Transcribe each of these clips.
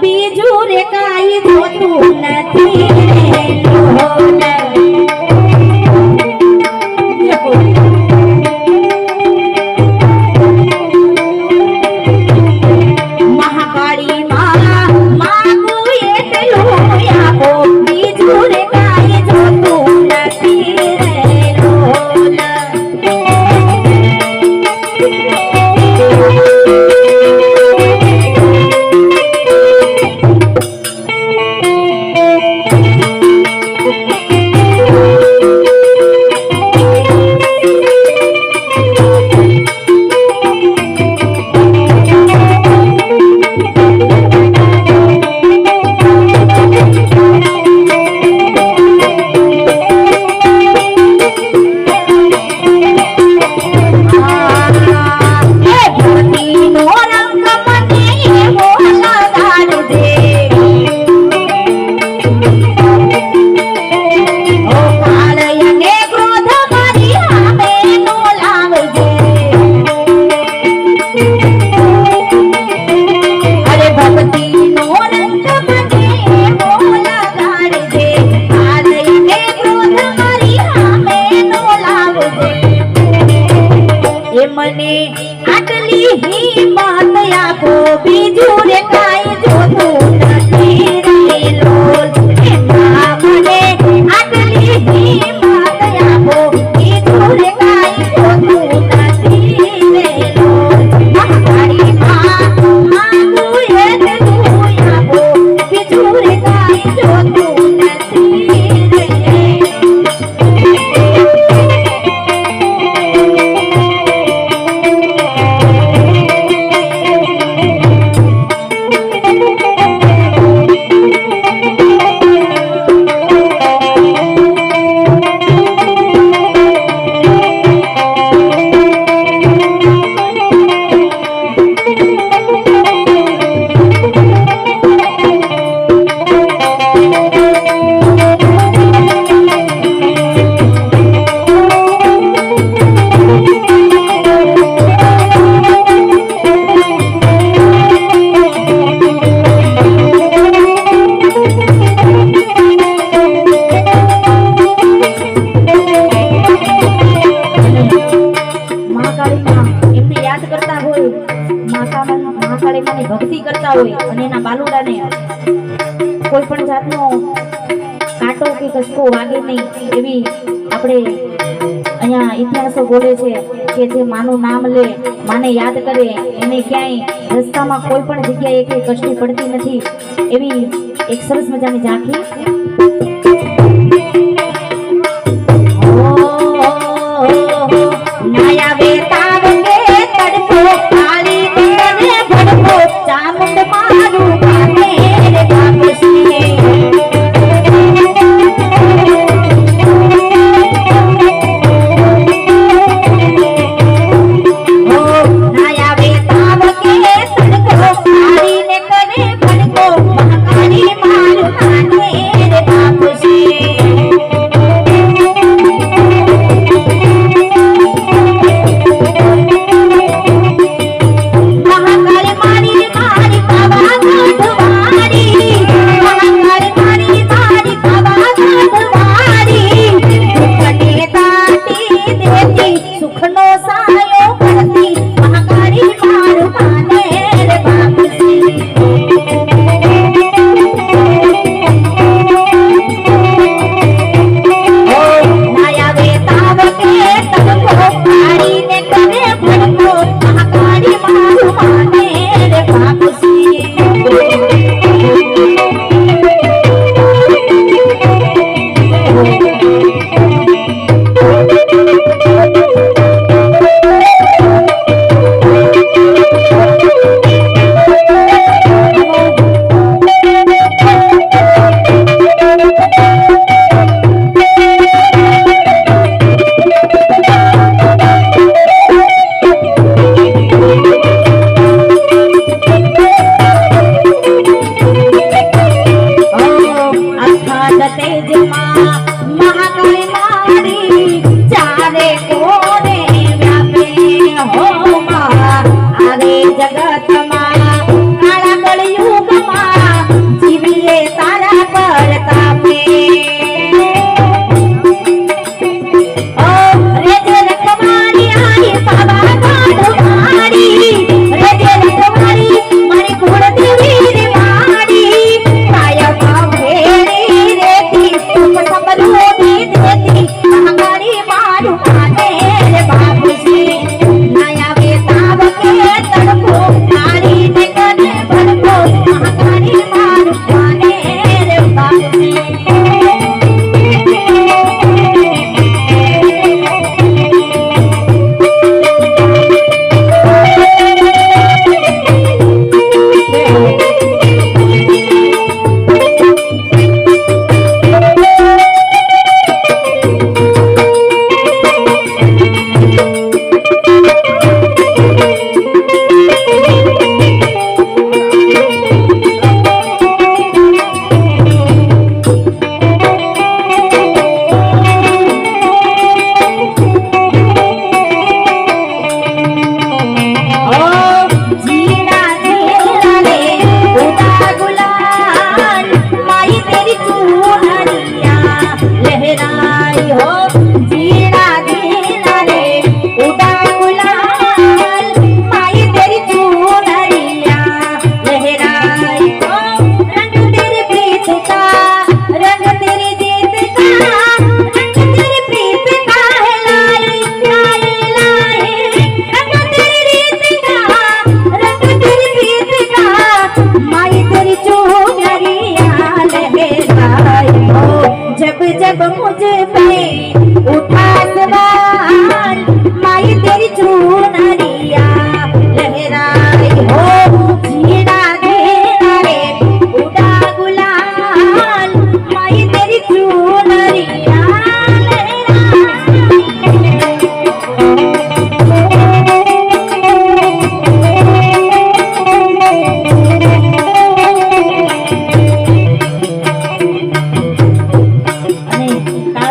બીજું રે કાઈ જોતું નથી. હોય અને એના બાલુડાને કોઈ પણ જાતનો કાંટો કે કસકો વાગે નહીં એવી આપણે અહીંયા ઇતિહાસો બોલે છે કે જે માનું નામ લે, માને યાદ કરે, એને ક્યાંય રસ્તામાં કોઈ પણ જગ્યાએ કંઈ કષ્ટી પડતી નથી એવી એક સરસ મજાની ઝાંખી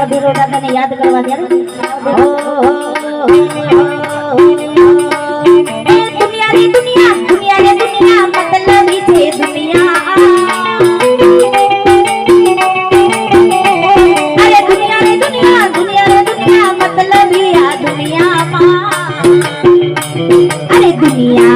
મારા બીરો દાદાને યાદ કરવા દે દુનિયા રે દુનિયા દુનિયા રે દુનિયા, મતલબ છે દુનિયા દુનિયામાં. અરે દુનિયા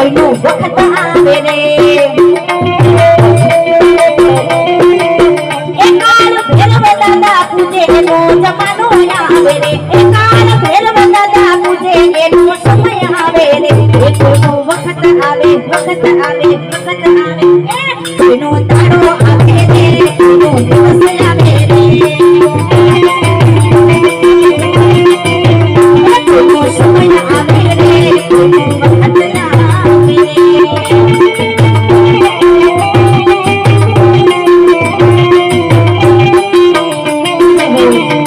કોઈનું વખત આવે રે એકાલ ભેરવ દાદા પૂજે એનો જમાનો સમય આવે વખત આવે વખત આવે વખત આવે. એનો તારો Oh.